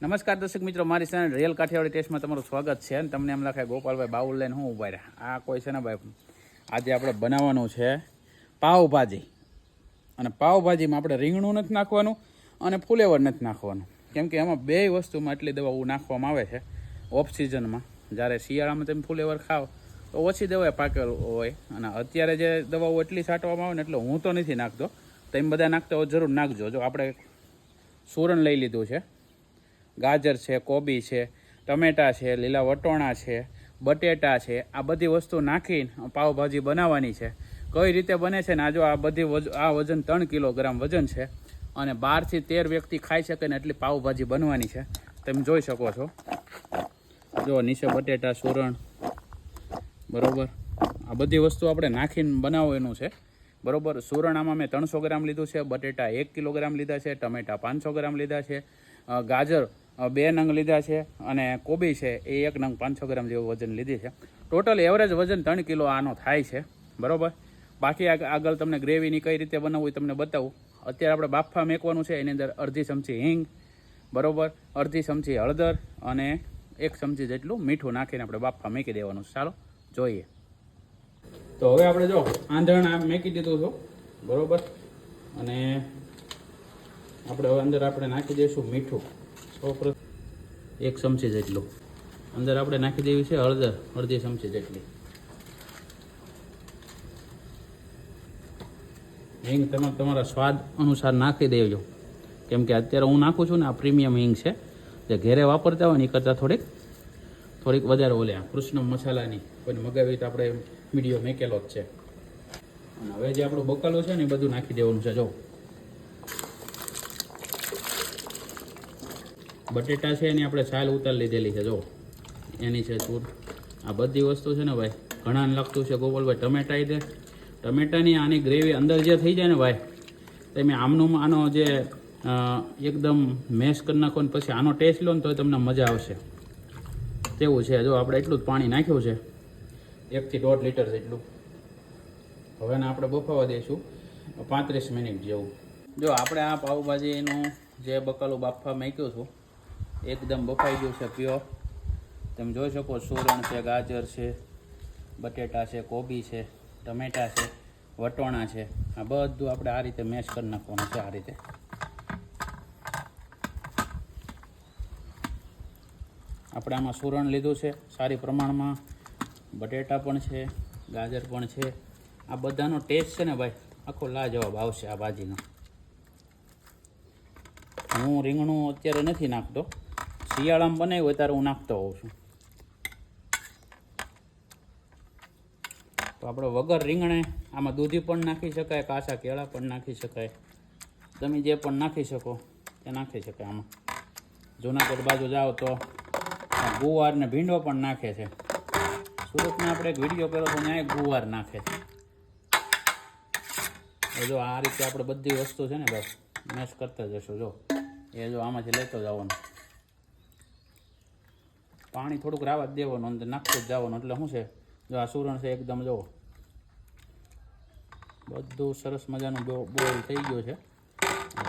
નમસ્કાર દર્શક મિત્રો, મારી ચેનલ રિયલ કાઠિયાવાડી ટેસ્ટમાં તમારું સ્વાગત છે અને તમને એમ લાગે ગોપાલભાઈ બાઉલ લઈને હું ઊભા રહ્યા. આ કોઈ છે ને ભાઈ, આજે આપણે બનાવવાનું છે પાવભાજી. અને પાવભાજીમાં આપણે રીંગણું નથી નાખવાનું અને ફુલેવર નથી નાખવાનું. કેમ કે એમાં બે વસ્તુમાં એટલી દવાઓ નાખવામાં આવે છે ઓફ સિઝનમાં જ્યારે શિયાળામાં તમે ફુલેવર ખાઓ, તો ઓછી દવા પાકેલ હોય. અને અત્યારે જે દવાઓ એટલી છાંટવામાં આવે ને એટલે હું તો નથી નાખતો. તમે બધા નાખતા હોય જરૂર નાખજો. જો આપણે સુરણ લઈ લીધું છે ગાજર છે, કોબી છે, ટમેટાં છે, લીલા વટોણા છે, બટેટા છે, આ બધી વસ્તુ નાખીને પાવભાજી બનાવવાની છે. કઈ રીતે બને છે ને આજો આ બધી આ વજન ત્રણ કિલોગ્રામ વજન છે અને બારથી તેર વ્યક્તિ ખાઈ શકે ને એટલી પાવભાજી બનવાની છે. તમે જોઈ શકો છો. જો નીચે બટેટા, સુરણ, બરોબર. આ બધી વસ્તુ આપણે નાખીને બનાવવાનું છે. બરોબર? સુરણ આમાં મેં ત્રણસો ગ્રામ લીધું છે, બટેટા એક કિલોગ્રામ લીધા છે, ટમેટા પાંચસો ગ્રામ લીધા છે ગાજર બે નંગ લીધા છે અને કોબી છે એ એક નંગ પાંચસો ગ્રામ જેવું વજન લીધી છે. ટોટલ એવરેજ વજન ત્રણ કિલો આનો થાય છે. બરોબર? બાકી આગ- આગળ તમને ગ્રેવીની કઈ રીતે બનાવવું એ તમને બતાવું. અત્યારે આપણે બાફા મેકવાનું છે, એની અંદર અડધી ચમચી હિંગ, બરોબર? અડધી ચમચી હળદર અને એક ચમચી જેટલું મીઠું નાખીને આપણે બાફા મેકી દેવાનું. ચાલો, જોઈએ. તો હવે આપણે જો આંધણ આ મેકી દીધું છું, બરોબર? અને આપણે હવે અંદર આપણે નાખી દઈશું મીઠું. એક ચમચી જેટલું. અંદર આપણે નાખી દેવી છે હળદર, અડધી ચમચી જેટલી. હિંગ તમે, તમારા સ્વાદ અનુસાર નાખી દેજો. કેમ કે અત્યારે હું નાખું છું ને, આ પ્રીમિયમ હિંગ છે. જે ઘેરે વાપરતા હોય ને, એ કરતાં થોડીક થોડીક વધારે ઓલે કૃષ્ણ મસાલાની. કોઈ મગાવી તો આપણે વીડિયો મેકેલો જ છે. અને હવે જે આપણું બકાલો છે ને, એ બધું નાખી દેવાનું છે. જો બટેટા છે એની આપણે છાલ ઉતારી લીધેલી છે, જો. એની છે છૂટ આ બધી વસ્તુ છે ને ભાઈ, ઘણાને લાગતું છે ગોપાલભાઈ ટમેટા દે ટમેટાની આની ગ્રેવી અંદર જે થઈ જાય ને ભાઈ તમે આમનું આનો જે એકદમ મેશ કરી નાખો ને પછી આનો ટેસ્ટ લો ને તો તમને મજા આવશે. તેવું છે. જો આપણે એટલું જ પાણી નાખ્યું છે, એકથી દોઢ લીટર જેટલું. હવે આપણે બફાવા દઈશું, પાંત્રીસ મિનિટ જેવું. જો આપણે આ પાવભાજીનું જે બકાલું બાફવા મૂક્યું છું એકદમ બફાઈ ગયું છે પ્યોર. તમે જોઈ શકો સુરણ છે, ગાજર છે, બટેટા છે, કોબી છે, ટમેટા છે, વટોણા છે. આ બધું આપણે આ રીતે મેશ કરી નાખવાનું છે આ રીતે. આપણે આમાં સુરણ લીધું છે, સારી પ્રમાણમાં. બટેટા પણ છે, ગાજર પણ છે. આ બધાનો ટેસ્ટ છે ને ભાઈ, આખો લાજવાબ આવશે આ ભાજીનો. હું રીંગણું અત્યારે નથી નાખતો. શિયાળામાં બનાવ્યું હોય ત્યારે હું નાખતો હોઉં છું. તો આપણે વગર રીંગણે આમાં દૂધી પણ નાખી શકાય, કાચા કેળા પણ નાખી શકાય. તમે જે પણ નાખી શકો, તે નાખી શકાય આમાં. જુનાગઢ બાજુ જાઓ તો ગુવાર ને ભીંડો પણ નાખે છે. સુરતમાં આપણે એક વીડિયો કર્યો તો ત્યાં ગુવાર નાખે છે. એ જો આ રીતે આપણે બધી વસ્તુ છે ને બસ, મેશ કરતા જશું, જો. એ જો આમાંથી લેતો જવાનું. પાણી થોડુંક રાવા દેવાનું, અંદર નાખતો જ જવાનું. એટલે શું છે? જો આ સુરણ છે એકદમ જો બધું સરસ મજાનું બોલ થઈ ગયું છે.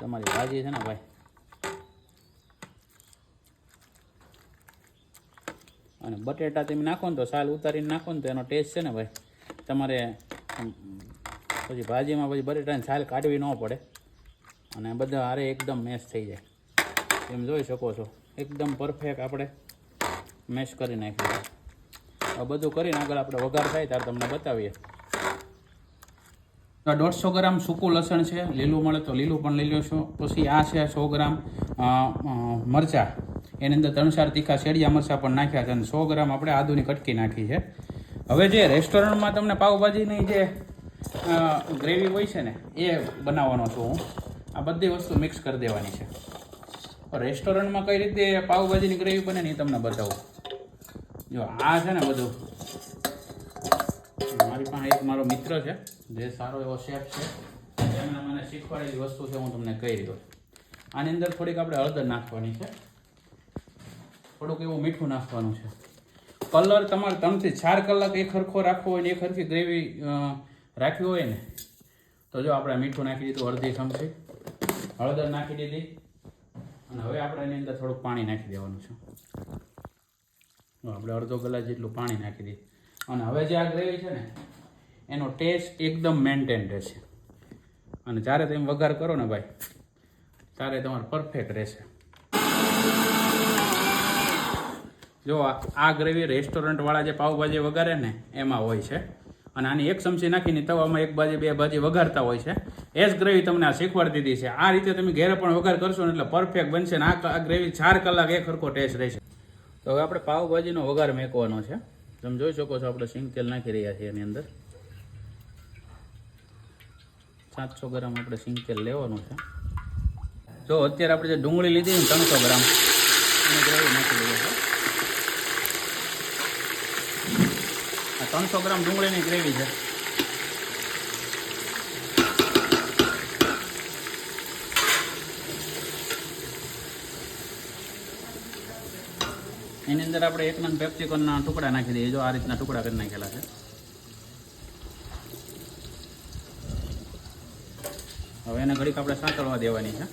તમારી ભાજી છે ને, ભાઈ? અને બટેટા તમે નાખો ને તો સાલ ઉતારીને નાખો ને તો એનો ટેસ્ટ છે ને, ભાઈ? તમારે પછી ભાજીમાં પછી બટેટાની છાલ કાઢવી ન પડે. અને બધા હારે એકદમ મેશ થઈ જાય. એમ જોઈ શકો છો. એકદમ પરફેક્ટ આપણે. મેશ કરી નાખ્યું. આ બધું કરીને આગળ આપણે વઘાર થાય ત્યારે તમને બતાવીએ. તો દોઢસો ગ્રામ સૂકું લસણ છે, લીલું મળે તો લીલું પણ લઈ લો છો પછી આ છે સો ગ્રામ મરચાં. એની અંદર ત્રણ ચાર તીખા શેડિયા મરચાં પણ નાખ્યા છે અને સો ગ્રામ આપણે આદુની કટકી નાખી છે. હવે જે રેસ્ટોરન્ટમાં તમને પાઉંભાજીની જે ગ્રેવી હોય છે ને, એ બનાવવાનો છું હું. આ બધી વસ્તુ મિક્સ કરી દેવાની છે. રેસ્ટોરન્ટમાં કઈ રીતે પાવભાજીની ગ્રેવી બને ને એ તમને બતાવું. જો, આ છે ને બધું. મારી પાસે એક મારો મિત્ર છે, જે સારો એવો શેફ છે. એમણે મને શીખવાડેલી વસ્તુ છે, હું તમને કહી દઉં આની અંદર થોડીક આપણે હળદર નાખવાની છે. થોડુંક એવું મીઠું નાખવાનું છે. કલર તમારે ત્રણથી ચાર કલાક એક હરખો રાખવો હોય ને એક હરખી ગ્રેવી રાખવી હોય ને, તો જો આપણે મીઠું નાખી દીધું, અડધી ચમચી. હળદર નાખી દીધી. અને હવે આપણે એની અંદર થોડુંક પાણી નાખી દેવાનું છે. આપણે અડધો કલાક જેટલું પાણી નાખી દઈએ. અને હવે જે આ ગ્રેવી છે ને, એનો ટેસ્ટ એકદમ મેન્ટેન રહેશે. અને જ્યારે તમે વઘાર કરો ને ભાઈ, ત્યારે તમારે પરફેક્ટ રહેશે. જો આ ગ્રેવી રેસ્ટોરન્ટવાળા જે પાઉભાજી વઘારે ને, એમાં હોય છે. અને આની એક ચમચી નાખીને તવામાં એક બાજુ બે ભાજી વઘારતા હોય છે. એ જ ગ્રેવી તમને આ શીખવાડી દીધી છે. આ રીતે તમે ઘેરે પણ વઘાર કરશો ને એટલે પરફેક્ટ બનશે ને આ ગ્રેવી ચાર કલાક એક સરખો ટેસ્ટ રહેશે. તો હવે આપણે પાવભાજીનો વઘાર મેકવાનો છે. તમે જોઈ શકો છો આપણે સિંગ તેલ નાખી રહ્યા છીએ એની અંદર. સાતસો ગ્રામ આપણે સિંગ તેલ લેવાનું છે. જો અત્યારે આપણે જે ડુંગળી લીધી ને ત્રણસો ગ્રામ, એની નાખી દઈએ ત્રણસો ગ્રામ ડુંગળીની ગ્રેવી છે. એની અંદર આપણે એક નંગ પેપ્સિકોનના ટુકડા નાખી દઈએ. જો આ રીતના ટુકડા કરી નાખેલા છે. હવે એને ઘડીક આપણે સાંતળવા દેવાની છે.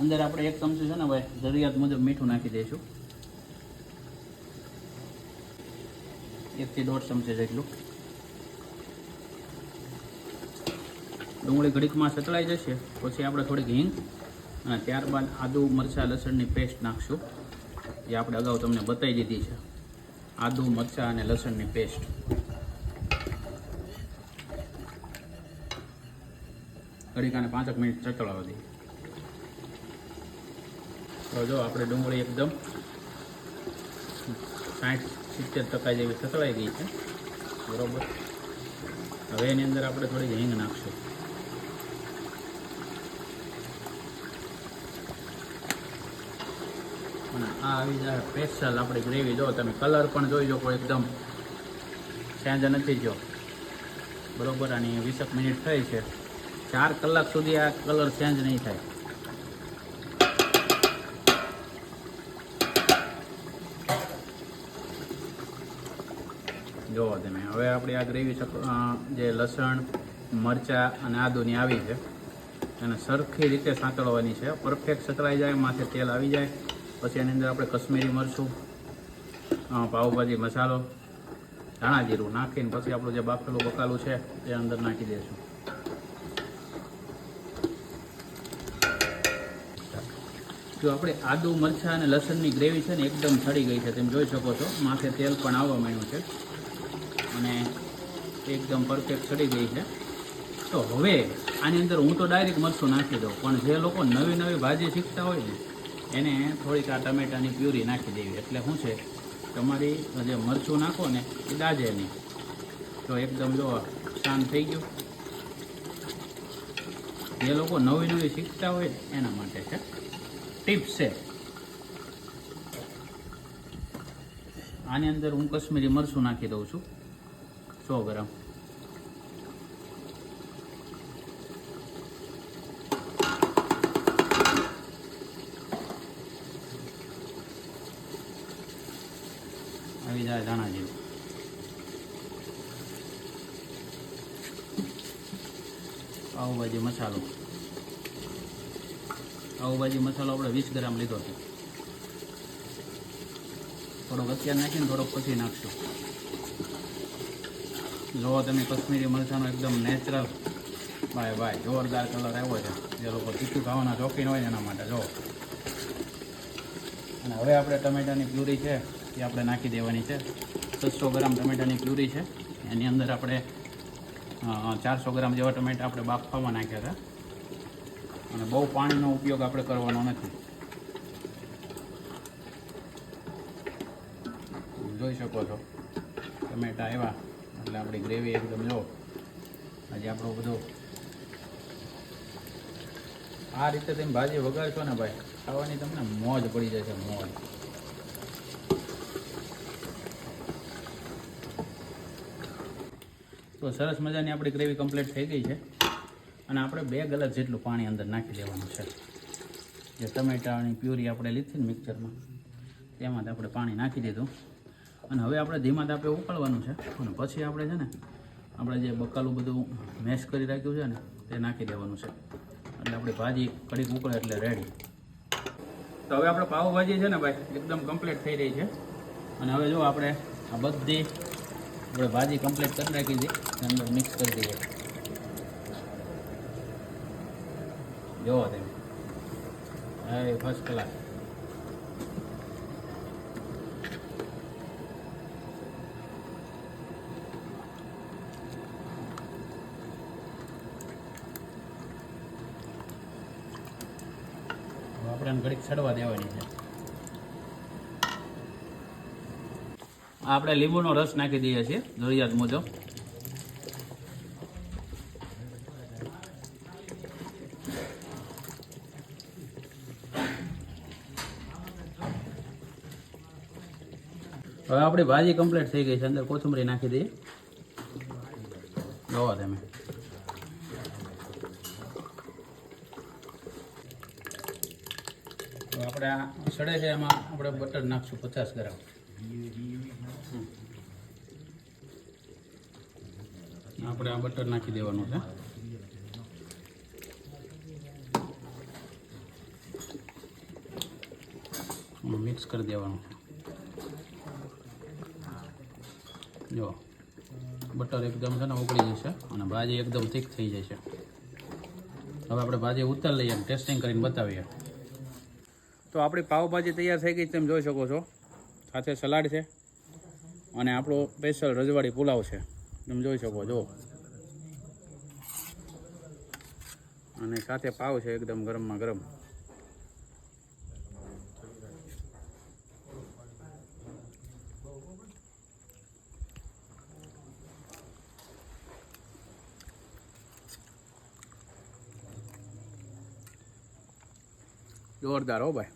અંદર આપણે એક ચમચી છે ને ભાઈ જરૂરિયાત મુજબ મીઠું નાખી દઈશું. એકથી દોઢ ચમચી જેટલું. ડુંગળી ઘડીકમાં સચળાઈ જશે. પછી આપણે થોડીક હિંગ અને ત્યારબાદ આદુ, મરચાં, લસણની પેસ્ટ નાખશું. જે આપણે અગાઉ તમને બતાવી દીધી છે. આદુ, મરચાં અને લસણની પેસ્ટ. ઘડીકાને પાંચક મિનિટ ચચળાવવા દઈએ. તો જો આપણે ડુંગળી એકદમ સાઠ, સિત્તેર ટકા જેવી સતળાઈ ગઈ છે. બરોબર? હવે એની અંદર આપણે થોડી હિંગ નાખશું. આ આવી જાય સ્પેશિયલ આપણી ગ્રેવી. જો તમે કલર પણ જોઈ શકો એકદમ. ચેન્જ નથી જો બરોબર, આની વીસેક મિનિટ થઈ છે. ચાર કલાક સુધી આ કલર ચેન્જ નહીં થાય. જોવો તમે, હવે આપણે આ ગ્રેવી જે લસણ, મરચાં અને આદુની આવી છે. એને સરખી રીતે સાંકળવાની છે. પરફેક્ટ સતળાઈ જાય, માથે તેલ આવી જાય. પછી એની અંદર આપણે કશ્મીરી મરચું પાઉભાજી મસાલો, ધાણા જીરું નાખીને પછી આપણું જે બાફેલું બકાલું છે એ અંદર નાખી દઈશું. જો આપણે આદુ, મરચાં અને લસણની ગ્રેવી છે ને એકદમ સડી ગઈ છે, તમે જોઈ શકો છો. માથે તેલ પણ આવવા માંડ્યું છે. અને એકદમ પરફેક્ટ સડી ગઈ છે. તો હવે આની અંદર હું તો ડાયરેક્ટ મરચું નાખી દઉં, પણ જે લોકો નવી નવી ભાજી શીખતા હોય ને એને થોડીક આ ટમેટાની પ્યુરી નાખી દેવી. એટલે શું છે? તમારી જે મરચું નાખો ને, એ દાજે નહીં. તો એકદમ જો શાંત થઈ ગયું. જે લોકો નવી નવી શીખતા હોય એના માટે છે. ટિપ્સ છે. આની અંદર હું કશ્મીરી મરચું નાખી દઉં છું. સો ગ્રામ. જાય દાણા જેવું. પાઉભાજી મસાલો. પાઉભાજી મસાલો આપણે વીસ ગ્રામ લીધો છે. થોડોક અત્યારે નાખીને થોડોક પછી નાખશું. જો તમે કશ્મીરી મરચાંનો એકદમ નેચરલ ભાઈ ભાઈ, જોરદાર કલર આવ્યો છે. જે લોકો તીખું ખાવાના શોખીન હોય એના માટે જો અને હવે આપણે ટમેટાની પ્યુરી છે. એ આપણે નાખી દેવાની છે. છસો ગ્રામ ટમેટાની પ્યુરી છે. એની અંદર આપણે ચારસો ગ્રામ જેવા ટમેટા આપણે બાફવામાં નાખ્યા હતા. અને બહુ પાણીનો ઉપયોગ આપણે કરવાનો નથી. જોઈ શકો છો. ટમેટા આવ્યા. એટલે આપણી ગ્રેવી એકદમ જો આજે આપણો બધો આ રીતે તમે ભાજી વગાડશો ને ભાઈ, ખાવાની તમને મોજ પડી જશે, મોજ. તો સરસ મજાની આપણી ગ્રેવી કમ્પ્લીટ થઈ ગઈ છે. અને આપણે બે ગ્લાસ જેટલું પાણી અંદર નાખી દેવાનું છે. જે ટમેટાની પ્યુરી આપણે લીધી મિક્સરમાં, તેમાં આપણે પાણી નાખી દીધું. અને હવે આપણે ધીમા તાપે ઉકળવાનું છે. અને પછી આપણે છે ને, આપણે જે બકાલું બધું મેશ કરી રાખ્યું છે ને, તે નાખી દેવાનું છે. એટલે આપણી ભાજી કડીક ઉકળે એટલે રેડી તો હવે આપણે પાઉંભાજી છે ને ભાઈ, એકદમ કમ્પ્લીટ થઈ રહી છે. અને હવે જો આપણે આ બધી આપણે ભાજી કમ્પ્લીટ કરી નાખી છે. અંદર મિક્સ કરી દઈએ. જોવો તમે. હા ફર્સ્ટ ક્લાસ હવે આપણે ઘડીક ચડવા દેવાની છે. આપણે લીંબુનો રસ નાખી દઈએ છીએ, જરૂરિયાત મુજબ. હવે આપણી ભાજી કમ્પ્લીટ થઈ ગઈ છે, અંદર કોથમરી નાખી દઈએ. જોવા તમે. આપણે આ સડે છે, એમાં આપણે બટર નાખશું પચાસ ગ્રામ. આપણે આ બટર નાખી દેવાનું છે. મિક્સ કરી દેવાનું જો બટર એકદમ છે ને ઉકળી જશે અને ભાજી એકદમ થીક થઈ જશે. હવે આપણે ભાજી ઉતાર લઈએ ટેસ્ટિંગ કરીને બતાવીએ. તો આપણી પાવભાજી તૈયાર થઈ ગઈ તમે જોઈ શકો છો. સાથે સલાડ છે અને આપણો સ્પેશિયલ રજવાડી પુલાવ છે. તમે જોઈ શકો જો અને સાથે પાવ છે એકદમ ગરમમાં ગરમ. જોરદાર હો ભાઈ.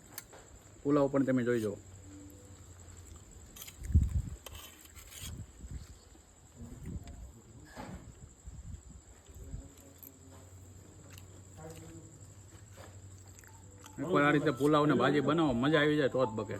પુલાવ પણ તમે જોઈ જુઓ એકવાર આ રીતે પુલાવ ને ભાજી બનાવો મજા આવી જાય તો જ બકે.